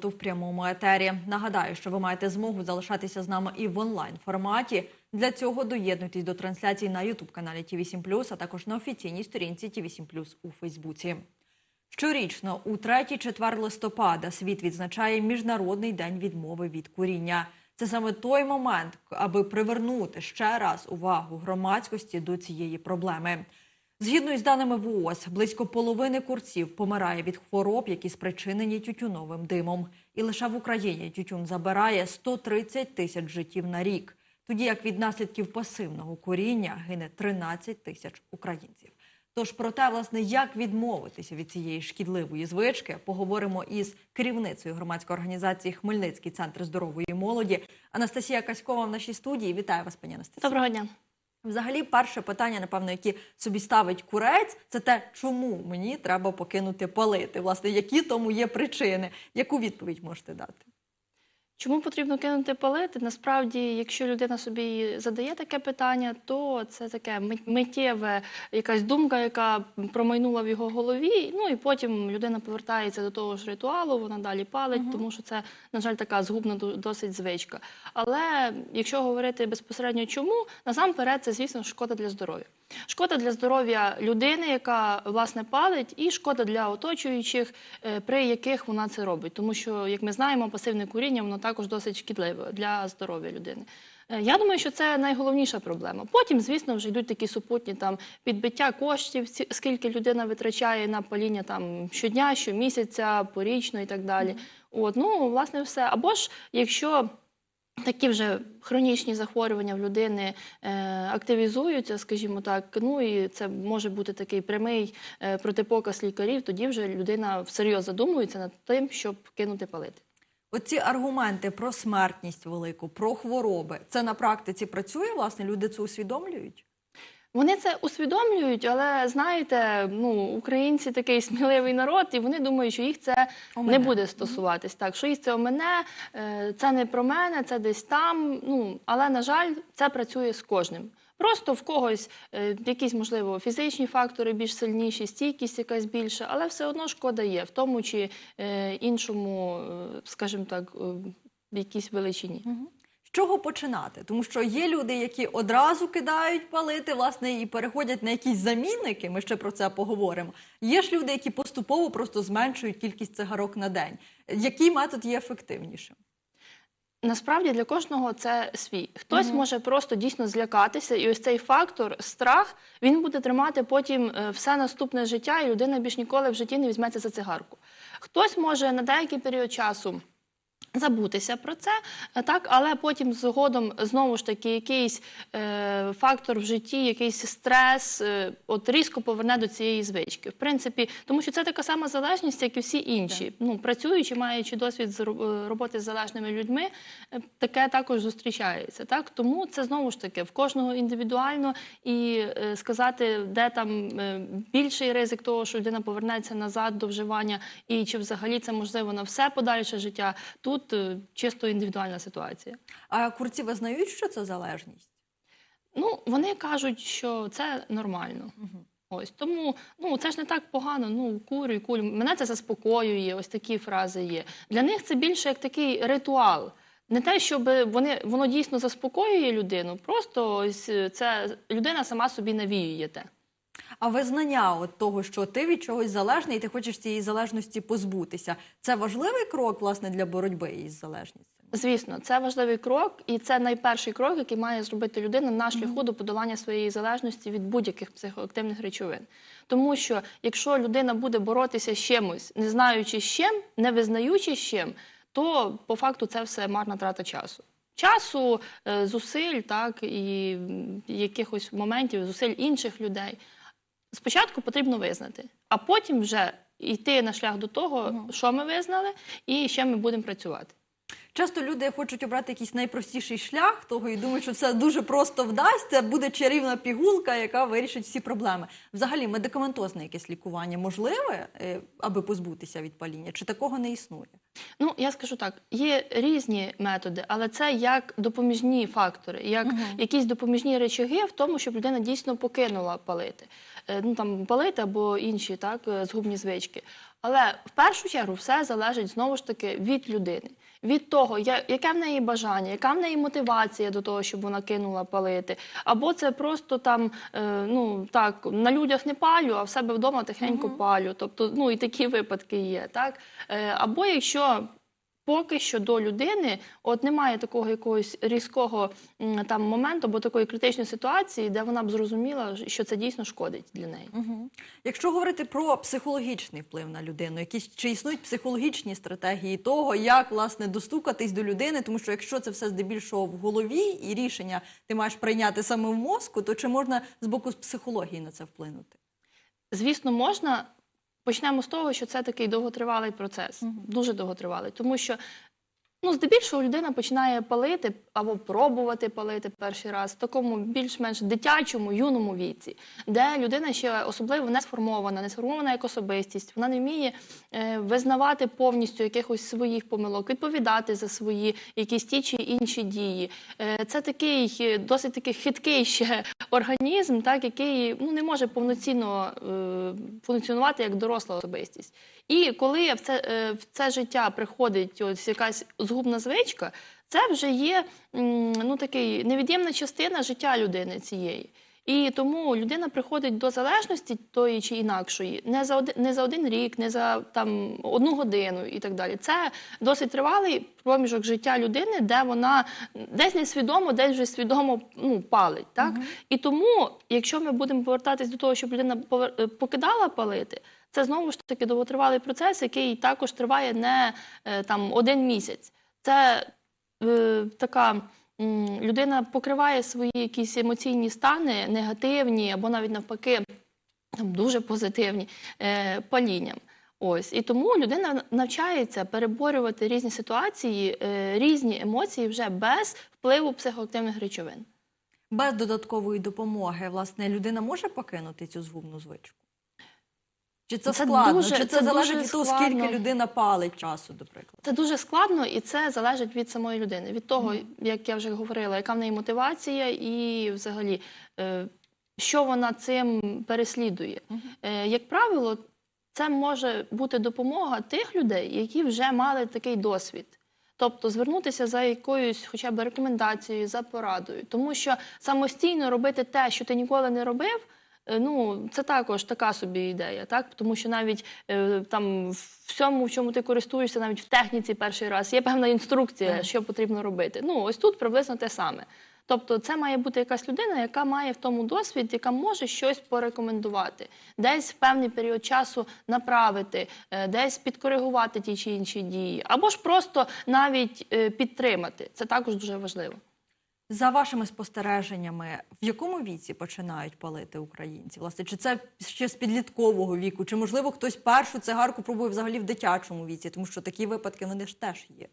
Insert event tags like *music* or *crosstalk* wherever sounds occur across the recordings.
суботу в прямому етері. Нагадаю, що ви маєте змогу залишатися з нами і в онлайн форматі. Для цього доєднуйтесь до трансляції на youtube каналі ТІВІ 7 а також на офіційній сторінці ТІВІ 7 у Фейсбуці. Щорічно, у 3-4 листопада, світ відзначає Міжнародний день відмови від куріння. Це саме той момент, аби привернути ще раз увагу громадськості до цієї проблеми. Згідно із даними ВООЗ, близько половини курців помирає від хвороб, які спричинені тютюновим димом. І лише в Україні тютюн забирає 130 тисяч життів на рік, тоді як від наслідків пасивного куріння гине 13 тисяч українців. Тож про те, власне, як відмовитися від цієї шкідливої звички, поговоримо із керівницею громадської організації Хмельницький центр здорової молоді Анастасія Каськова в нашій студії. Вітаю вас, пані Анастасія. Доброго дня. Взагалі, перше питання, напевно, яке собі ставить курець, це те, чому мені треба покинути палити. Власне, які тому є причини? Яку відповідь можете дати? Чому потрібно кинути палити? Насправді, якщо людина собі задає таке питання, то це таке миттєве якась думка, яка промайнула в його голові. Ну і потім людина повертається до того ж ритуалу, вона далі палить, тому що це, на жаль, така згубна досить звичка. Але якщо говорити безпосередньо чому, насамперед це, звісно, шкода для здоров'я. Шкода для здоров'я людини, яка власне палить, і шкода для оточуючих, е, при яких вона це робить. Тому що, як ми знаємо, пасивне куріння воно також досить шкідливе для здоров'я людини. Е, Я думаю, що це найголовніша проблема. Потім, звісно, вже йдуть такі супутні там підбиття коштів, скільки людина витрачає на паління там щодня, щомісяця, порічно і так далі. От ну власне все. Або ж якщо такі вже хронічні захворювання в людини е, активізуються, скажімо так. Ну і це може бути такий прямий е, протипоказ лікарів. Тоді вже людина всерйоз задумується над тим, щоб кинути палити. Оці аргументи про смертність велику, про хвороби, це на практиці працює? Власне, люди це усвідомлюють? Вони це усвідомлюють, але знаєте, ну українці такий *laughs* сміливий народ, і вони думають, що їх це не буде стосуватись. Так, що їх це у мене, це не про мене, це десь там. Ну але на жаль, це працює з кожним. Просто в когось е, якісь, можливо, фізичні фактори більш сильніші, стійкість якась більша, але все одно шкода є в тому чи е, іншому, е, скажімо так, е, якійсь величині. З чого починати? Тому що є люди, які одразу кидають палити, власне, і переходять на якісь замінники. Ми ще про це поговоримо. Є ж люди, які поступово просто зменшують кількість цигарок на день. Який метод є ефективнішим? Насправді для кожного це свій. Хтось може просто дійсно злякатися, і ось цей фактор, страх, він буде тримати потім е, все наступне життя, і людина більш ніколи в житті не візьметься за цигарку. Хтось може на деякий період часу. Забутися про це, е, так, але потім згодом знову ж таки якийсь е, фактор в житті, якийсь стрес, е, от різко поверне до цієї звички. В принципі, тому що це така сама залежність, як і всі інші. Ну, працюючи, маючи досвід з е, роботи з залежними людьми, е, таке також зустрічається. Так? Тому це знову ж таки в кожного індивідуально і е, сказати, де там е, більший ризик того, що людина повернеться назад до вживання, і чи взагалі це можливо на все подальше життя. Тут е, чисто індивідуальна ситуація. А курці визнають, що це залежність? Ну, вони кажуть, що це нормально. Ось тому ну це ж не так погано. Ну курю, і кулю. Мене це заспокоює. Ось такі фрази є. Для них це більше як такий ритуал. Не те, щоб вони воно дійсно заспокоює людину. Просто ось е, це людина сама собі навіює те. А визнання от того, що ти від чогось залежний, і ти хочеш цієї залежності позбутися, це важливий крок власне для боротьби із залежністю. Звісно, це важливий крок, і це найперший крок, який має зробити людина на шляху до подолання своєї залежності від будь-яких психоактивних речовин. Тому що якщо людина буде боротися з чимось, не знаючи з чим, не визнаючи з чим, то по факту це все марна трата часу. Часу, е, зусиль, так і якихось моментів, зусиль інших людей. Спочатку потрібно визнати, а потім вже йти на шлях до того, що ми визнали, і чим ми будемо працювати. Часто люди хочуть обрати якийсь найпростіший шлях того і думають, що все дуже просто вдасться, буде чарівна пігулка, яка вирішить всі проблеми. Взагалі, медикаментозне якесь лікування можливе, е, аби позбутися від паління, чи такого не існує? Ну, я скажу так: є різні методи, але це як допоміжні фактори, як якісь допоміжні речаги в тому, щоб людина дійсно покинула палити. Е, Ну там палити або інші так, е, згубні звички. Але в першу чергу все залежить знову ж таки від людини, від того, яке в неї бажання, яка в неї мотивація до того, щоб вона кинула палити. Або це просто там, е, ну так, на людях не палю, а в себе вдома тихенько палю. Тобто, ну і такі випадки є. Так? Або якщо поки що до людини от немає такого якогось різкого там моменту або такої критичної ситуації, де вона б зрозуміла, що це дійсно шкодить для неї. Угу. Якщо говорити про психологічний вплив на людину, якісь чи існують психологічні стратегії того, як власне достукатись до людини, тому що якщо це все здебільшого в голові і рішення ти маєш прийняти саме в мозку, то чи можна з боку з психології на це вплинути? Звісно, можна. Почнемо з того, що це такий довготривалий процес, дуже довготривалий, тому що ну, здебільшого людина починає палити або пробувати палити перший раз в такому більш-менш дитячому, юному віці, де людина ще особливо не сформована, не сформована як особистість, вона не вміє е, визнавати повністю якихось своїх помилок, відповідати за свої якісь ті чи інші дії. Е, це такий е, досить такий хиткий ще організм, так, який ну, не може повноцінно е, функціонувати як доросла особистість. І коли в це, е, в це життя приходить ось якась згубна звичка, це вже є ну, такий невід'ємна частина життя людини цієї. І тому людина приходить до залежності тої чи інакшої не за один, не за один рік, не за там одну годину і так далі. Це досить тривалий проміжок життя людини, де вона десь несвідомо, десь вже свідомо ну, палить. Так? І тому, якщо ми будемо повертатись до того, щоб людина е, покидала палити, це знову ж таки довготривалий процес, який також триває не е, там один місяць. Це е, така людина покриває свої якісь емоційні стани, негативні або навіть навпаки там, дуже позитивні е, палінням. Ось і тому людина навчається переборювати різні ситуації, е, різні емоції вже без впливу психоактивних речовин. Без додаткової допомоги, власне, людина може покинути цю згубну звичку? Чи це, Це складно? дуже- чи це, це залежить від того, скільки людина палить часу, до прикладу? Це дуже складно, і це залежить від самої людини, від того, як я вже говорила, яка в неї мотивація, і взагалі, е, що вона цим переслідує. Мгм. Е, Як правило, це може бути допомога тих людей, які вже мали такий досвід. Тобто звернутися за якоюсь хоча б рекомендацією, за порадою. Тому що самостійно робити те, що ти ніколи не робив, ну це також така собі ідея, так? Тому що навіть е, там в всьому, в чому ти користуєшся, навіть в техніці перший раз, є певна інструкція, що потрібно робити. Ну, ось тут приблизно те саме. Тобто, це має бути якась людина, яка має в тому досвід, яка може щось порекомендувати, десь в певний період часу направити, е, десь підкоригувати ті чи інші дії, або ж просто навіть е, підтримати. Це також дуже важливо. За вашими спостереженнями, в якому віці починають палити українці? Власне, чи це ще з підліткового віку, чи можливо хтось першу цигарку пробує взагалі в дитячому віці, тому що такі випадки вони ж теж є.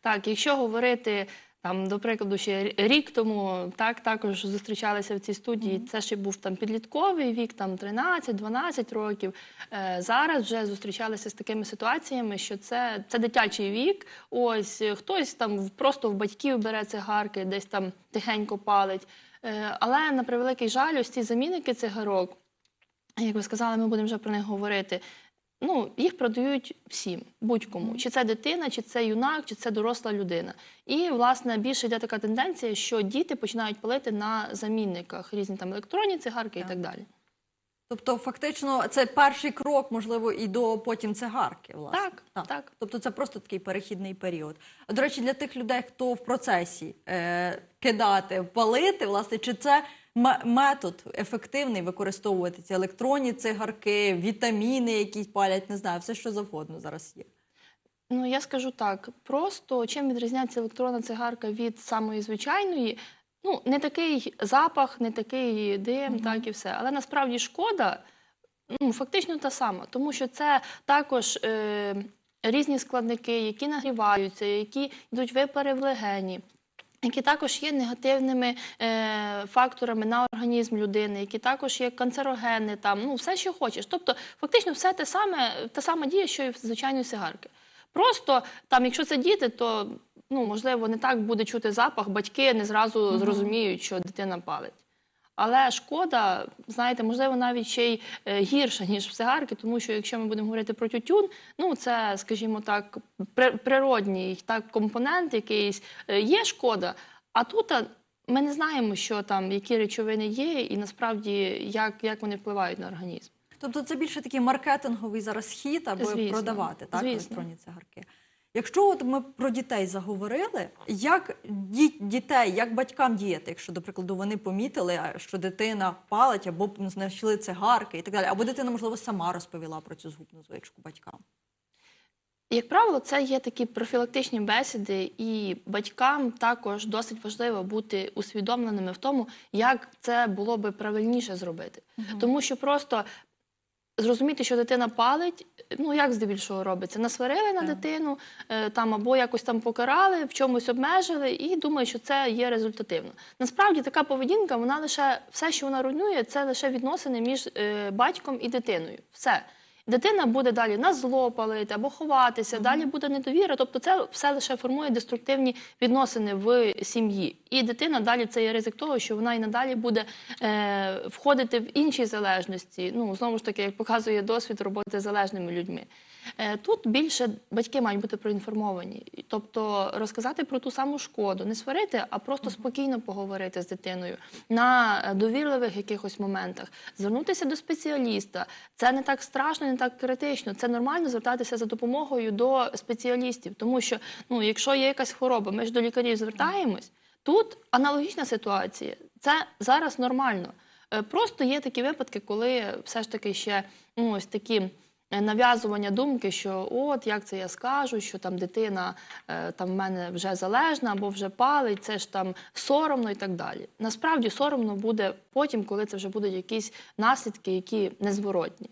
Так, якщо говорити там, до прикладу, ще рік тому так також зустрічалися в цій студії. Це ще був там підлітковий вік, там 13-12 років. Е, зараз вже зустрічалися з такими ситуаціями, що це, це дитячий вік. Ось е, хтось там просто в батьків бере цигарки, десь там тихенько палить. Е, але на превеликий жаль, ось ці замінники цигарок, як ви сказали, ми будемо вже про них говорити. Ну, їх продають всім, будь-кому. Чи це дитина, чи це юнак, чи це доросла людина. І, власне, більше йде така тенденція, що діти починають палити на замінниках різні там електронні цигарки і Так. так далі. Тобто, фактично, це перший крок, можливо, і до потім цигарки. Власне. Так, так. Тобто, це просто такий перехідний період. До речі, для тих людей, хто в процесі е, кидати, палити, власне, чи це метод ефективний використовувати ці електронні цигарки, вітаміни, які палять, не знаю, все що завгодно зараз є. Ну, я скажу так: просто чим відрізняється електронна цигарка від самої звичайної. Ну, не такий запах, не такий дим, Мгм. так і все. Але насправді шкода ну, фактично та сама, тому що це також е, різні складники, які нагріваються, які йдуть випари в легені. Які також є негативними е, факторами на організм людини, які також є канцерогени, там ну все, що хочеш. Тобто, фактично, все те саме, та сама дія, що і в звичайної сигарки. Просто там, якщо це діти, то ну можливо не так буде чути запах, батьки не зразу зрозуміють, що дитина палить. Але шкода, знаєте, можливо, навіть ще й е, гірша, ніж в цигарки, тому що якщо ми будемо говорити про тютюн, ну це, скажімо так, при- природній так, компонент якийсь е, є шкода. А тут а, ми не знаємо, що там, які речовини є, і насправді як, як вони впливають на організм. Тобто це більше такий маркетинговий зараз хід, аби Звісно, продавати так, звісно. електронні цигарки. Якщо от ми про дітей заговорили, як дітей, як батькам діяти, якщо, до прикладу, вони помітили, що дитина палить або б знайшли цигарки і так далі, або дитина, можливо, сама розповіла про цю згубну звичку батькам. Як правило, це є такі профілактичні бесіди, і батькам також досить важливо бути усвідомленими в тому, як це було би правильніше зробити. Тому що просто зрозуміти, що дитина палить, ну як здебільшого робиться, насварили на дитину, е, там або якось там покарали, в чомусь обмежили, і думаю, що це є результативно. Насправді така поведінка, вона лише все, що вона руйнує, це лише відносини між е, батьком і дитиною. Все. Дитина буде далі на зло палити або ховатися, далі буде недовіра. Тобто, це все лише формує деструктивні відносини в сім'ї. І дитина далі це є ризик того, що вона і надалі буде е, входити в інші залежності. Ну знову ж таки, як показує досвід роботи з залежними людьми. Е, тут більше батьки мають бути проінформовані, тобто розказати про ту саму шкоду, не сварити, а просто спокійно поговорити з дитиною на е, довірливих якихось моментах, звернутися до спеціаліста. Це не так страшно, не так критично. Це нормально звертатися за допомогою до спеціалістів, тому що ну, якщо є якась хвороба, ми ж до лікарів звертаємось. Тут аналогічна ситуація. Це зараз нормально. Е, Просто є такі випадки, коли все ж таки ще ну, ось такі нав'язування думки, що от як це я скажу, що там дитина е, там в мене вже залежна або вже палить, це ж там соромно і так далі. Насправді соромно буде потім, коли це вже будуть якісь наслідки, які незворотні.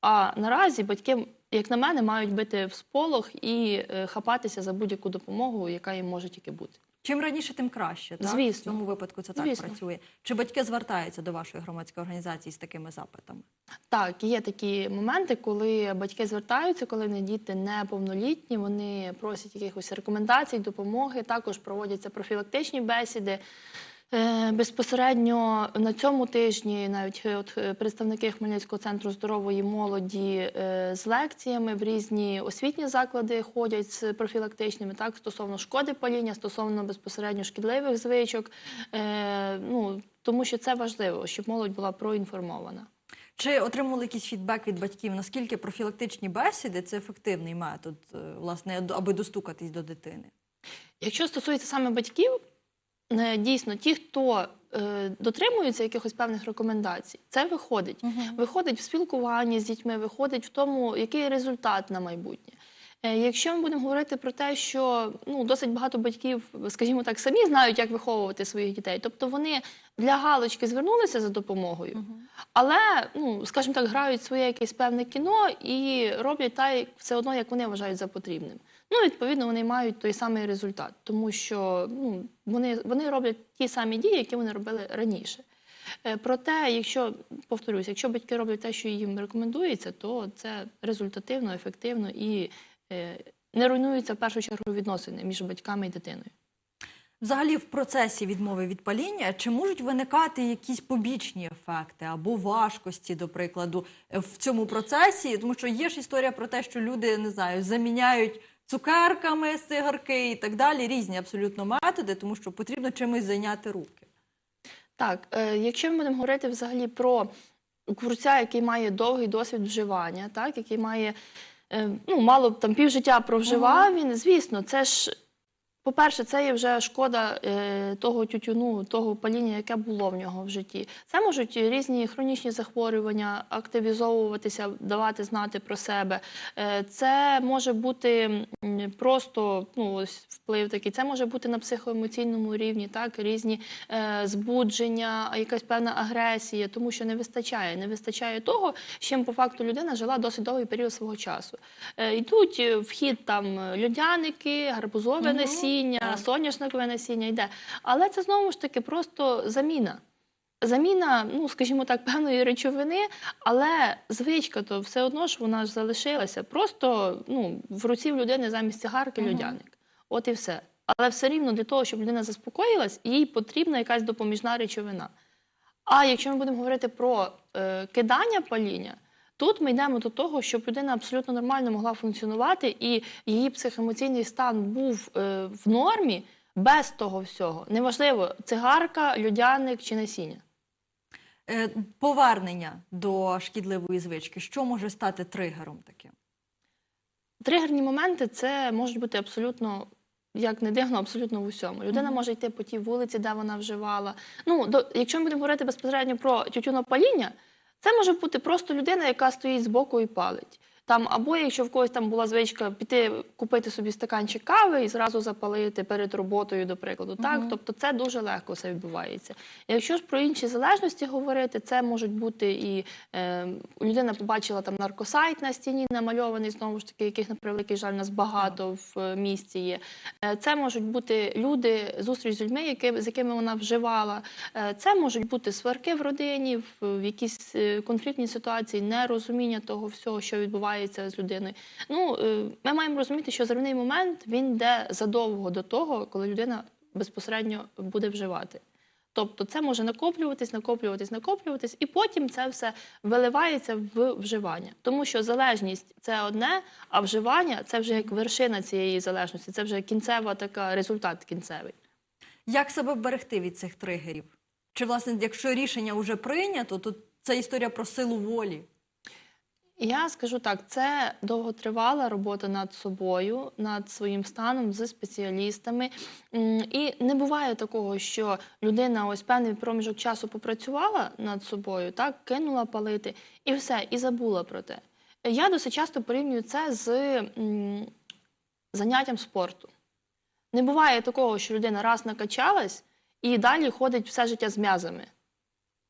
А наразі батьки, як на мене, мають бити в сполох і е, хапатися за будь-яку допомогу, яка їм може тільки бути. Чим раніше, тим краще. Так? Звісно. В цьому випадку це так Звісно. працює. Чи батьки звертаються до вашої громадської організації з такими запитами? Так, є такі моменти, коли батьки звертаються, коли не діти неповнолітні, вони просять якихось рекомендацій, допомоги. Також проводяться профілактичні бесіди. Е, Безпосередньо на цьому тижні навіть е, от е, представники Хмельницького центру здорової молоді з лекціями в різні освітні заклади ходять з профілактичними, так стосовно шкоди паління, стосовно безпосередньо шкідливих звичок. Ну тому що це важливо, щоб молодь була проінформована. Чи отримували якийсь фідбек від батьків? Наскільки профілактичні бесіди це ефективний метод, власне, аби достукатись до дитини? Якщо стосується саме батьків, дійсно ті, хто е, дотримуються якихось певних рекомендацій, це виходить. Виходить в спілкуванні з дітьми, виходить в тому, який результат на майбутнє. Е, Якщо ми будемо говорити про те, що ну досить багато батьків, скажімо так, самі знають, як виховувати своїх дітей, тобто вони для галочки звернулися за допомогою, але ну скажімо так, грають своє якесь певне кіно і роблять так все одно, як вони вважають за потрібним. Ну, відповідно, вони мають той самий результат, тому що ну, вони, вони роблять ті самі дії, які вони робили раніше. Е, Проте, якщо повторюсь, якщо батьки роблять те, що їм рекомендується, то це результативно, ефективно і е, не руйнуються в першу чергу відносини між батьками і дитиною. Взагалі, в процесі відмови від паління чи можуть виникати якісь побічні ефекти або важкості, до прикладу, в цьому процесі? Тому що є ж історія про те, що люди не знаю, заміняють цукерками сигарки і так далі, різні абсолютно методи, тому що потрібно чимось зайняти руки. Так, е, якщо ми будемо говорити взагалі про курця, який має довгий досвід вживання, так, який має е, ну, мало б там півжиття провживав він, звісно, це ж. По-перше, це є вже шкода е, того тютюну, того паління, яке було в нього в житті. Це можуть різні хронічні захворювання активізовуватися, давати знати про себе. Е, це може бути просто ну, ось вплив такий. Це може бути на психоемоційному рівні, так різні е, збудження, якась певна агресія, тому що не вистачає. Не вистачає того, з чим по факту людина жила досить довгий період свого часу. Е, йдуть е, в хід там льодяники, гарбузове Мгм, насіння, так. соняшникове насіння йде. Але це знову ж таки просто заміна. Заміна, ну скажімо так, *laughs* певної речовини, але звичка то все одно ж вона ж залишилася. Просто ну, в руці в людини замість цигарки Мгм. льодяник. От і все. Але все рівно для того, щоб людина заспокоїлась, їй потрібна якась допоміжна речовина. А якщо ми будемо говорити про е, кидання паління, тут ми йдемо до того, щоб людина абсолютно нормально могла функціонувати, і її психоемоційний стан був е, в нормі без того всього. Неважливо, цигарка, людяник чи насіння. Е, Повернення до шкідливої звички. Що може стати тригером таким? Тригерні моменти це можуть бути абсолютно. Як не дивно, абсолютно в усьому. Людина може йти по тій вулиці, де вона вживала. Ну, до, якщо ми будемо говорити безпосередньо про тютюнопаління, це може бути просто людина, яка стоїть збоку і палить. Там, або якщо в когось там була звичка піти купити собі стаканчик кави і зразу запалити перед роботою, до прикладу. Так, тобто це дуже легко все відбувається. Якщо ж про інші залежності говорити, це можуть бути і е, людина побачила там наркосайт на стіні, намальований знову ж таки, яких на превеликий жаль нас багато в е, місті є. Е, Це можуть бути люди, зустріч з людьми, які, з якими вона вживала. Е, Це можуть бути сварки в родині, в, в якісь конфліктні ситуації, нерозуміння того всього, що відбувається з людиною. Ну, е, ми маємо розуміти, що зривний момент він йде задовго до того, коли людина безпосередньо буде вживати. Тобто це може накоплюватись, накоплюватись, накоплюватись, і потім це все виливається в вживання. Тому що залежність це одне, а вживання це вже як вершина цієї залежності, це вже кінцева така результат кінцевий. Як себе вберегти від цих тригерів? Чи, власне, якщо рішення вже прийнято, то це історія про силу волі? Я скажу так, це довготривала робота над собою, над своїм станом з спеціалістами. І не буває такого, що людина ось певний проміжок часу попрацювала над собою, так кинула палити і все, і забула про те. Я досить часто порівнюю це з заняттям спорту. Не буває такого, що людина раз накачалась і далі ходить все життя з м'язами.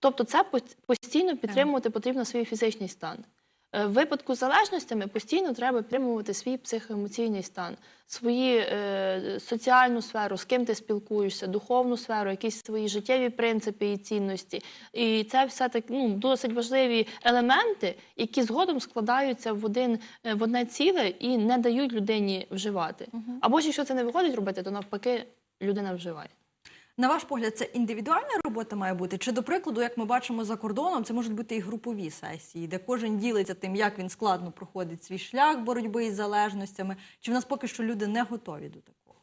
Тобто, це постійно підтримувати потрібно свій фізичний стан. Е, В випадку з залежностями постійно треба підтримувати свій психоемоційний стан, свою е, соціальну сферу, з ким ти спілкуєшся, духовну сферу, якісь свої життєві принципи і цінності. І це все так ну, досить важливі елементи, які згодом складаються в один е, в одне ціле і не дають людині вживати. Або ж якщо це не виходить робити, то навпаки людина вживає. На ваш погляд, це індивідуальна робота має бути? Чи, до прикладу, як ми бачимо за кордоном, це можуть бути і групові сесії, де кожен ділиться тим, як він складно проходить свій шлях боротьби із залежностями? Чи в нас поки що люди не готові до такого?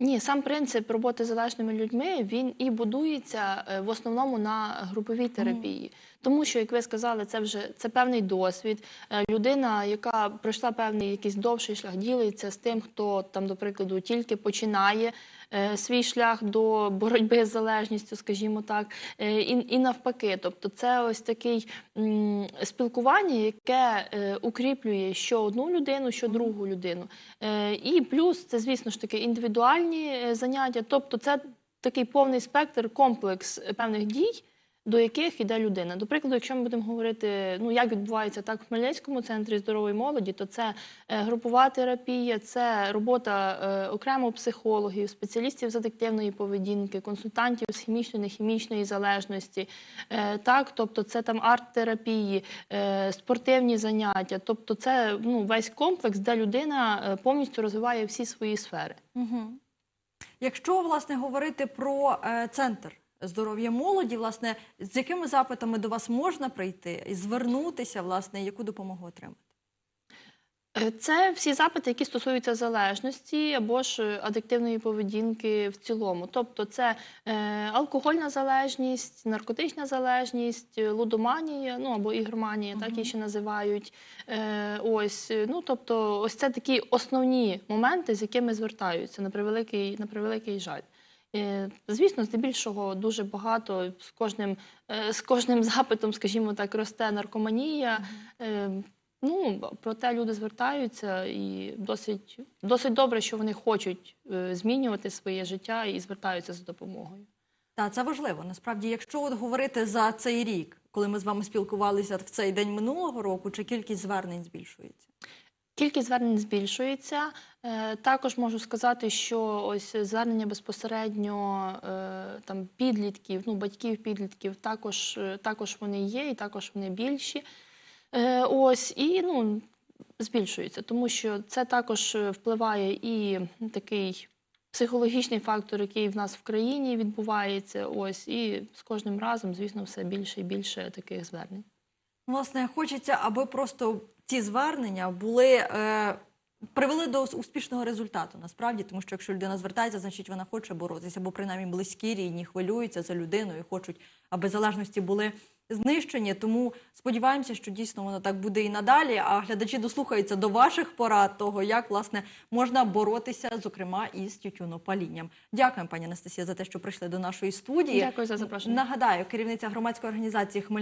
Ні, сам принцип роботи з залежними людьми він і будується е, в основному на груповій терапії. Тому що, як ви сказали, це вже це певний досвід. Е, Людина, яка пройшла певний якийсь довший шлях, ділиться з тим, хто там, до прикладу, тільки починає свій шлях до боротьби з залежністю, скажімо так, е, і, і навпаки. Тобто, це ось такий спілкування, яке е, укріплює що одну людину, що другу людину. Е, І плюс це, звісно ж таки, індивідуальні е, заняття. Тобто, це такий повний спектр, комплекс е, певних дій, до яких йде людина. До прикладу, якщо ми будемо говорити, ну як відбувається так в Хмельницькому центрі здорової молоді, то це е, групова терапія, це робота е, окремо психологів, спеціалістів з адиктивної поведінки, консультантів з хімічної, нехімічної залежності. Е, так, тобто це там арт-терапії, спортивні заняття. Тобто, це ну, весь комплекс, де людина повністю розвиває всі свої сфери. Угу. Якщо власне говорити про е, центр здоров'я молоді, власне, з якими запитами до вас можна прийти і звернутися, власне, яку допомогу отримати? Е, Це всі запити, які стосуються залежності або ж е, адиктивної поведінки в цілому. Тобто, це е, алкогольна залежність, наркотична залежність, е, лудоманія, ну або ігроманія, так її ще називають. Е, ось, ну тобто, ось це такі основні моменти, з якими звертаються на превеликий, на превеликий жаль. Е, Звісно, здебільшого дуже багато з кожним, е, з кожним *laughs* запитом, скажімо так, росте наркоманія. Е, Ну, проте люди звертаються і досить, досить добре, що вони хочуть змінювати своє життя і звертаються за допомогою. Так, це важливо. Насправді, якщо от говорити за цей рік, коли ми з вами спілкувалися в цей день минулого року, чи кількість звернень збільшується? Кількість звернень збільшується. Е, Також можу сказати, що ось звернення безпосередньо е, там підлітків, ну батьків підлітків, також, е, також вони є, і також вони більші. Ось і ну збільшується, тому що це також впливає і такий психологічний фактор, який в нас в країні відбувається. Ось і з кожним разом, звісно, все більше і більше таких звернень. Власне, хочеться, аби просто ці звернення були. Е... Привели до успішного результату насправді, тому що якщо людина звертається, значить вона хоче боротися, бо принаймні близькі рідні хвилюються за людину і хочуть, аби залежності були знищені. Тому сподіваємося, що дійсно воно так буде і надалі. А глядачі дослухаються до ваших порад того, як власне можна боротися, зокрема із тютюнопалінням. Дякуємо, пані Анастасія, за те, що прийшли до нашої студії. Дякую за запрошення. Нагадаю, керівниця громадської організації Хмельницький.